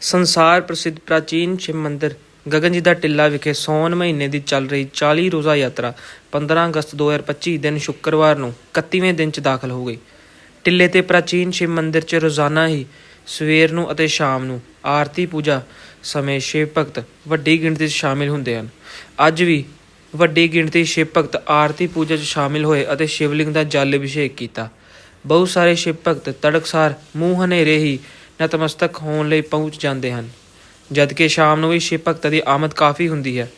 ਸੰਸਾਰ ਪ੍ਰਸਿੱਧ ਪ੍ਰਾਚੀਨ ਸ਼ਿਵ ਮੰਦਿਰ ਗਗਨਜੀ ਦਾ ਟਿੱਲਾ ਵਿਖੇ ਸੌਣ ਮਹੀਨੇ ਦੀ ਚੱਲ ਰਹੀ 40 ਰੋਜ਼ਾ ਯਾਤਰਾ 15 ਅਗਸਤ 2025 ਦਿਨ ਸ਼ੁੱਕਰਵਾਰ ਨੂੰ 31ਵੇਂ ਦਿਨ 'ਚ ਦਾਖਲ ਹੋ ਗਈ। ਟਿੱਲੇ ਤੇ ਪ੍ਰਾਚੀਨ ਸ਼ਿਵ ਮੰਦਿਰ 'ਚ ਰੋਜ਼ਾਨਾ ਹੀ ਸਵੇਰ ਨੂੰ ਅਤੇ ਸ਼ਾਮ ਨੂੰ ਆਰਤੀ ਪੂਜਾ ਸਮੇਂ ਸ਼ਿਵ ਭਗਤ ਵੱਡੀ ਗਿਣਤੀ 'ਚ ਸ਼ਾਮਿਲ ਹੁੰਦੇ ਹਨ। ਅੱਜ ਵੀ ਵੱਡੀ ਗਿਣਤੀ ਸ਼ਿਵ ਭਗਤ ਆਰਤੀ ਪੂਜਾ 'ਚ ਸ਼ਾਮਿਲ ਹੋਏ ਅਤੇ ਸ਼ਿਵਲਿੰਗ ਦਾ ਜਲ ਅਭਿਸ਼ੇਕ ਕੀਤਾ। ਬਹੁਤ ਸਾਰੇ ਸ਼ਿਵ ਭਗਤ ਤੜਕਸਾਰ ਮੂੰਹ ਹਨੇਰੇ ਹੀ ਨਤਮਸਤਕ ਹੋਣ ਲਈ ਪਹੁੰਚ ਜਾਂਦੇ ਹਨ। ਜਦਕਿ ਸ਼ਾਮ ਨੂੰ ਵੀ ਸ਼ਿਵ ਭਗਤਾਂ ਦੀ ਆਮਦ ਕਾਫੀ ਹੁੰਦੀ ਹੈ।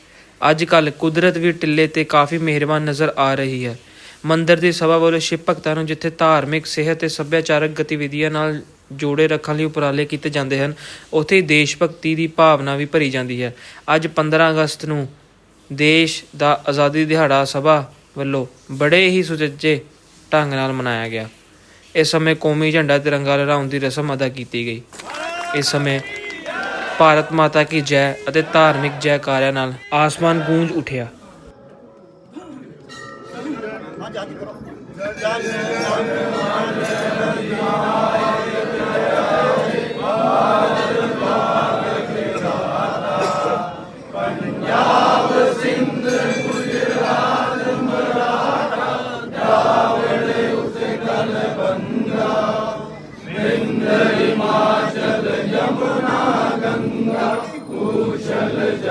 ਅੱਜ ਕੱਲ ਕੁਦਰਤ ਵੀ ਟਿੱਲੇ ਤੇ ਕਾਫੀ ਮਿਹਰਬਾਨ ਨਜ਼ਰ ਆ ਰਹੀ ਹੈ। ਮੰਦਰ ਦੀ ਸਭਾ ਵੱਲੋਂ ਸ਼ਿਵ ਭਗਤਾਂ ਨੂੰ ਜਿੱਥੇ ਧਾਰਮਿਕ, ਸਿਹਤ ਤੇ ਸੱਭਿਆਚਾਰਕ ਗਤੀਵਿਧੀਆਂ ਨਾਲ ਜੋੜੇ ਰੱਖਣ ਲਈ ਉਪਰਾਲੇ ਕੀਤੇ ਜਾਂਦੇ ਹਨ, ਉੱਥੇ ਹੀ ਦੇਸ਼ ਭਗਤੀ ਦੀ ਭਾਵਨਾ ਵੀ ਭਰੀ ਜਾਂਦੀ ਹੈ। ਅੱਜ 15 ਅਗਸਤ ਨੂੰ ਦੇਸ਼ ਦਾ ਆਜ਼ਾਦੀ ਦਿਹਾੜਾ ਸਭਾ ਵੱਲੋਂ ਬੜੇ ਹੀ ਸੁਚੱਜੇ ਢੰਗ ਨਾਲ ਮਨਾਇਆ ਗਿਆ। ਇਸ ਸਮੇਂ ਕੌਮੀ ਝੰਡਾ ਤਿਰੰਗਾ ਲਹਿਰਾਉਣ ਦੀ ਰਸਮ ਅਦਾ ਕੀਤੀ ਗਈ। ਇਸ ਸਮੇਂ ਭਾਰਤ ਮਾਤਾ ਕੀ ਜੈ ਅਤੇ ਧਾਰਮਿਕ ਜੈਕਾਰਿਆਂ ਨਾਲ ਆਸਮਾਨ ਗੂੰਜ ਉਠਿਆ। ਜੈ ਜੈ ਜੈ ਜੈ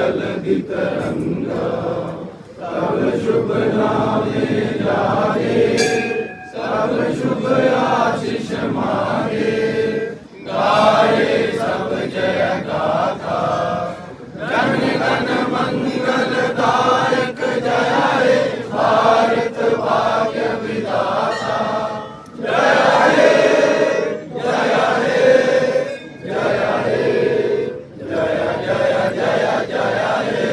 للبث أن Hallelujah.